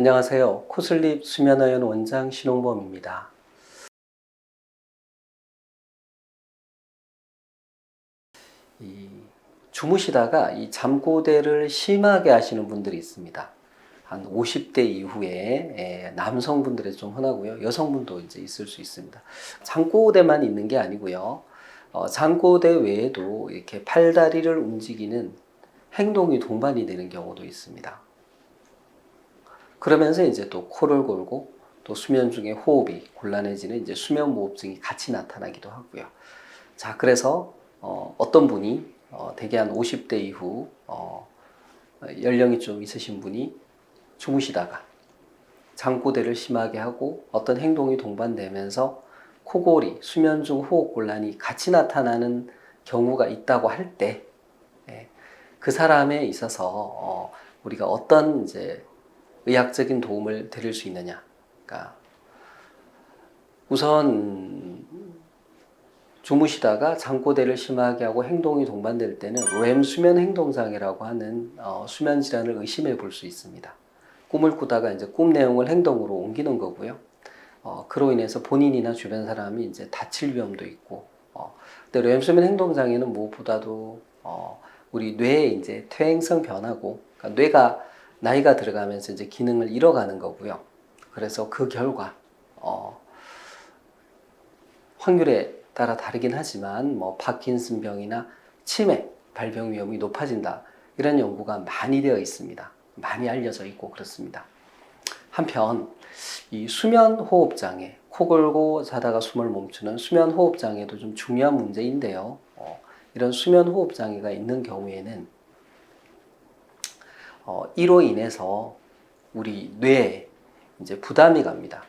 안녕하세요. 코슬립 수면어연 원장 신홍범입니다. 이 주무시다가 이 잠꼬대를 심하게 하시는 분들이 있습니다. 한 50대 이후에 예, 남성분들에 좀 흔하고요. 여성분도 이제 있을 수 있습니다. 잠꼬대만 있는 게 아니고요. 어, 잠꼬대 외에도 이렇게 팔다리를 움직이는 행동이 동반이 되는 경우도 있습니다. 그러면서 이제 또 코를 골고 또 수면 중에 호흡이 곤란해지는 이제 수면 무호흡증이 같이 나타나기도 하고요. 자, 그래서 어, 어떤 분이 어, 대개 한 50대 이후 어, 연령이 좀 있으신 분이 주무시다가 잠꼬대를 심하게 하고 어떤 행동이 동반되면서 코골이, 수면 중 호흡 곤란이 같이 나타나는 경우가 있다고 할 때, 예, 그 사람에 있어서 어, 우리가 어떤 이제 의학적인 도움을 드릴 수 있느냐. 그러니까 우선 주무시다가 잠꼬대를 심하게 하고 행동이 동반될 때는 REM 수면 행동 장애라고 하는 어, 수면 질환을 의심해 볼 수 있습니다. 꿈을 꾸다가 이제 꿈 내용을 행동으로 옮기는 거고요. 어, 그로 인해서 본인이나 주변 사람이 이제 다칠 위험도 있고. 어, 근데 REM 수면 행동 장애는 무엇보다도 어, 우리 뇌의 이제 퇴행성 변화고, 그러니까 뇌가 나이가 들어가면서 이제 기능을 잃어가는 거고요. 그래서 그 결과 어, 확률에 따라 다르긴 하지만 뭐 파킨슨 병이나 치매 발병 위험이 높아진다 이런 연구가 많이 되어 있습니다. 많이 알려져 있고 그렇습니다. 한편 이 수면 호흡 장애, 코 골고 자다가 숨을 멈추는 수면 호흡 장애도 좀 중요한 문제인데요. 어, 이런 수면 호흡 장애가 있는 경우에는 어, 이로 인해서 우리 뇌에 이제 부담이 갑니다.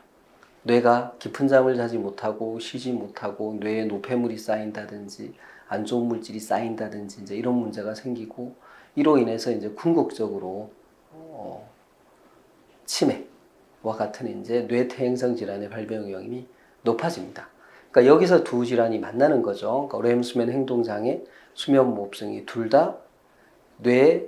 뇌가 깊은 잠을 자지 못하고 쉬지 못하고 뇌에 노폐물이 쌓인다든지 안 좋은 물질이 쌓인다든지 이제 이런 문제가 생기고 이로 인해서 이제 궁극적으로 어, 치매와 같은 이제 뇌퇴행성 질환의 발병 위험이 높아집니다. 그러니까 여기서 두 질환이 만나는 거죠. 그러니까 REM 수면 행동 장애, 수면 무호흡증이 둘 다 뇌에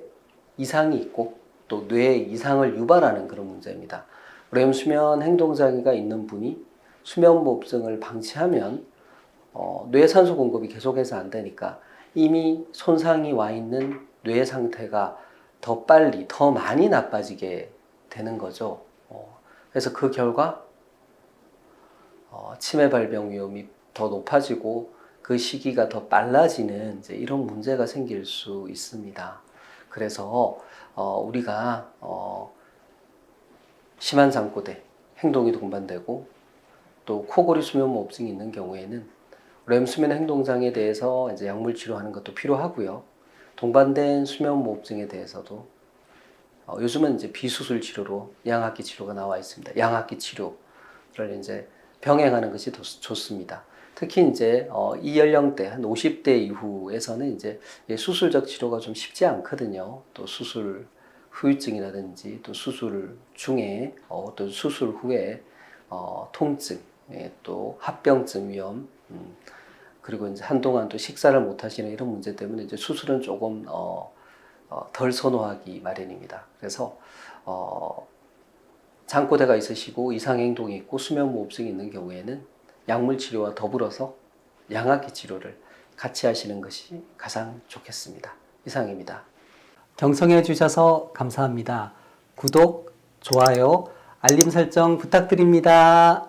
이상이 있고 또 뇌에 이상을 유발하는 그런 문제입니다. REM 수면 행동 장애가 있는 분이 수면 무호흡증을 방치하면 어, 뇌 산소 공급이 계속해서 안 되니까 이미 손상이 와 있는 뇌 상태가 더 빨리 더 많이 나빠지게 되는 거죠. 어, 그래서 그 결과 어, 치매 발병 위험이 더 높아지고 그 시기가 더 빨라지는 이런 문제가 생길 수 있습니다. 그래서 어, 우리가 어, 심한 잠꼬대, 행동이 동반되고 또 코골이 수면 무호흡증이 있는 경우에는 렘 수면 행동 장애에 대해서 이제 약물 치료하는 것도 필요하고요. 동반된 수면 무호흡증에 대해서도 어, 요즘은 이제 비수술 치료로 양압기 치료가 나와 있습니다. 양압기 치료를 이제 병행하는 것이 더 좋습니다. 특히 이제 어, 이 연령대 한 50대 이후에서는 이제 수술적 치료가 좀 쉽지 않거든요. 또 수술 후유증이라든지 또 수술 중에 어, 또 수술 후에 어, 통증, 예, 또 합병증 위험, 음, 그리고 이제 한동안 또 식사를 못 하시는 이런 문제 때문에 이제 수술은 조금 어, 어, 덜 선호하기 마련입니다. 그래서 어, 장꼬대가 있으시고 이상 행동이 있고 수면 무호흡증이 있는 경우에는 약물 치료와 더불어서 양압기 치료를 같이 하시는 것이 가장 좋겠습니다. 이상입니다. 경청해 주셔서 감사합니다. 구독, 좋아요, 알림 설정 부탁드립니다.